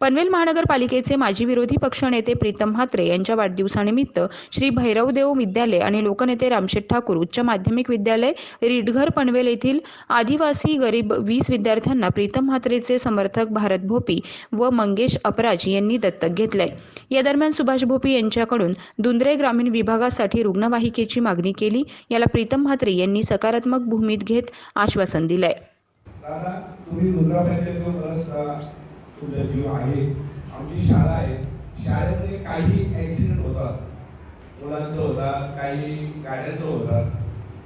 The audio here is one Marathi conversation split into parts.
पनवेल महानगरपालिकेचे माजी विरोधी पक्षनेते प्रीतम म्हात्रे यांच्या वाढदिवसानिमित्त श्री भैरवदेव विद्यालय आणि लोकनेते रामशेठ ठाकूर उच्च माध्यमिक विद्यालय रिडघर पनवेल येथील आदिवासी गरीब वीस विद्यार्थ्यांना प्रीतम म्हात्रेचे समर्थक भारत भोपी व मंगेश अपराज यांनी दत्तक घेतलंय. या दरम्यान सुभाष भोपी यांच्याकडून दुंद्रे ग्रामीण विभागासाठी रुग्णवाहिकेची मागणी केली. याला प्रीतम म्हात्रे यांनी सकारात्मक भूमीत घेत आश्वासन दिलंय. दादा जीव आहे. आमची शाळा आहे. शाळेमध्ये काही ॲक्सिडेंट होतात. मुलांचं होतात काही गाड्यांचं होतात.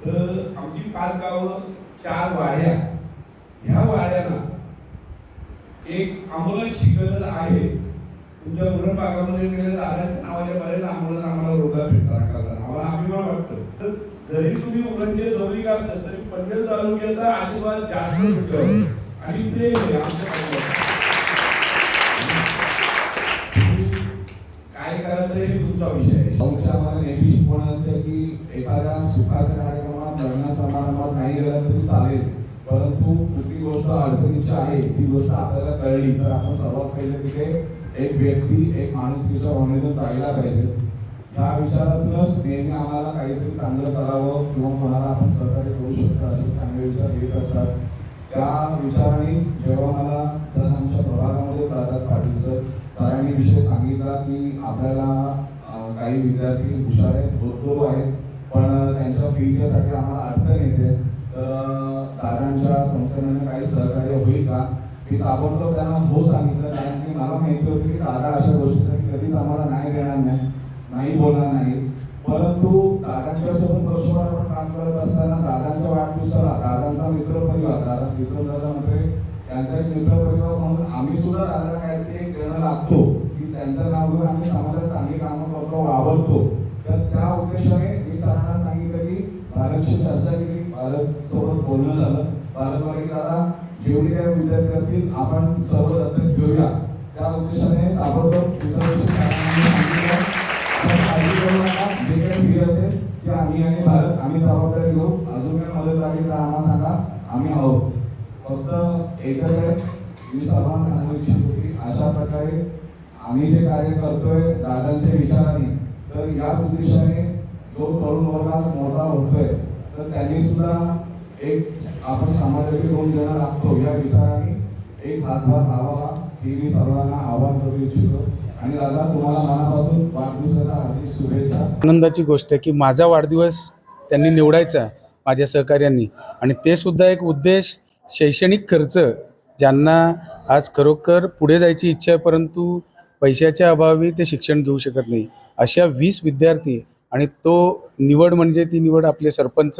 तर आमची पाच गावं चार वाड्या. ह्या वाड्यांना एक आम्हाला गरज आहे. तुमच्या मुलं भागामध्ये गेले नावाच्या बरेच ॲम्ब्युलन्स आम्हाला रोगा भेटतात आम्हाला अभिमान वाटतो. तर जरी तुम्ही मुलांचे जवळीक का असलं तरी पनवेल तालुक्याचा आशीर्वाद जास्त भेटतो. आणि प्रेम आहे आमच्या शिकवण असते की एखाद्या सुखाच्या कार्यक्रमात लग्न समारंभात नाही गेला तरी चालेल. परंतु कुठली गोष्ट अडचणीची आहे ती गोष्ट आपल्याला कळली तर आपण सर्वात पहिले तिथे एक व्यक्ती एक माणूस तिच्या भावनेतून चालला पाहिजे. या विचारातूनच नेहमी आम्हाला काहीतरी चांगलं करावं किंवा कोणाला आपण सहकार्य करू शकतो असे चांगले विचार येत असतात. त्या विचाराने जेव्हा मला सर आमच्या प्रभागामध्ये कळतात पाटील सर सरांनी विषय सांगितला की आपल्याला काही विद्यार्थी हुशार आहेत भरपूर आहेत पण त्यांच्या फीच्यासाठी आम्हाला अडचण येते. तर दादांच्या संस्थेने काही सहकार्य होईल का? मी ताबडतोब त्यांना हो सांगितलं कारण की मला माहिती होती की दादा अशा गोष्टीसाठी कधीच आम्हाला नाही देणार नाही नाही बोलणार नाही. परंतु दादांच्या सोबत वर्षभर आपण काम करत असताना दादांच्या वाढदिवसाला दादांचा मित्रपरिवार दादा मित्र दादा म्हणजे त्यांचा एक मित्रपरिवार म्हणून आम्ही सुद्धा दादाला काहीतरी एक देणं लागतो. त्यांचं नाव घेऊन आम्ही समाजात चांगली कामं करतो वावरतो. तर त्या उद्देशाने मी सरांना सांगितलं की भारतशी चर्चा केली. भारत सोबत बोलणं झालं. भारत दादा जेवढे काही विद्यार्थी असतील आपण सर्व दत्तक घेऊया त्या उद्देशाने ताबडतोब जे काही फी असेल ते आम्ही आणि भारत आम्ही जबाबदारी घेऊ. अजून काही मदत लागली तर आम्हाला सांगा. आम्ही आहोत. फक्त एकच आहे. मी सर्वांना सांगू इच्छितो की अशा प्रकारे आम्ही जे कार्य करतोय दादांच्या विचाराने तर याच उद्देशाने जो तरुण वर्ग आज मोठा होतोय तर त्यांनी सुद्धा एक आपण समाजाचे दोन जण लागतो या विचाराने एक हातभार लावावा हे मी सर्वांना आवाहन करू इच्छितो. आणि दादा तुम्हाला मनापासून वाढदिवसाला हार्दिक शुभेच्छा. आनंदाची गोष्ट आहे की माझा वाढदिवस त्यांनी निवडायचा माझ्या सहकार्यांनी आणि ते सुद्धा एक उद्देश शैक्षणिक खर्च ज्यांना आज खरोखर पुढे जायची इच्छा आहे परंतु पैशाच्या अभावी ते शिक्षण घेऊ शकत नाही. अशा वीस विद्यार्थी आणि तो निवड म्हणजे ती निवड आपले सरपंच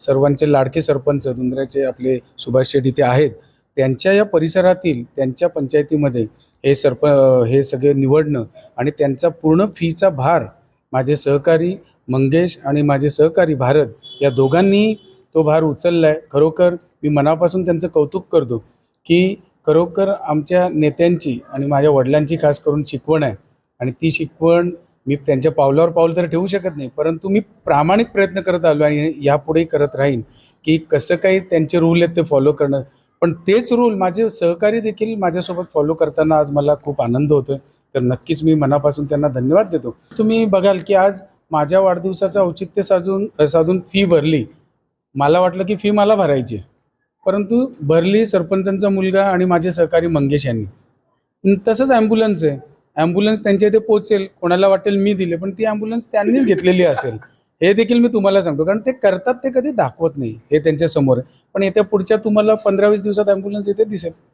सर्वांचे लाडके सरपंच दुंद्र्याचे आपले सुभाष शेठ इथे आहेत. त्यांच्या या परिसरातील त्यांच्या पंचायतीमध्ये हे सरप हे सगळे निवडणं आणि त्यांचा पूर्ण फीचा भार माझे सहकारी मंगेश आणि माझे सहकारी भारत या दोघांनी तो भार उचलला आहे खरोखर मी मनापासून त्यांचं कौतुक करतो की खरोखर आमच्या नेत्यांची आणि माझ्या वडिलांची खास करून शिकवण आहे. आणि ती शिकवण मी त्यांच्या पावलावर पाऊल तर ठेवू शकत नाही परंतु मी प्रामाणिक प्रयत्न करत आलो आणि यापुढेही करत राहीन की कसं काही त्यांचे रूल आहेत ते फॉलो करणं. पण तेच रूल माझे सहकारी देखील माझ्यासोबत फॉलो करताना आज मला खूप आनंद होतोय. तर नक्कीच मी मनापासून त्यांना धन्यवाद देतो. तुम्ही बघाल की आज माझ्या वाढदिवसाचं औचित्य साजून साधून फी भरली. मला वाटलं की फी मला भरायची आहे. परंतु भरली सरपंचांचा मुलगा आणि माझे सहकारी मंगेश यांनी. तसंच ॲम्ब्युलन्स आहे. ॲम्ब्युलन्स त्यांच्या इथे पोचेल कोणाला वाटेल मी दिले पण ती ॲम्ब्युलन्स त्यांनीच घेतलेली असेल. हे देखील मी तुम्हाला सांगतो कारण ते करतात ते कधी दाखवत नाही हे त्यांच्यासमोर. आहे पण येत्या पुढच्या तुम्हाला पंधरा वीस दिवसात ॲम्ब्युलन्स इथे दिसेल.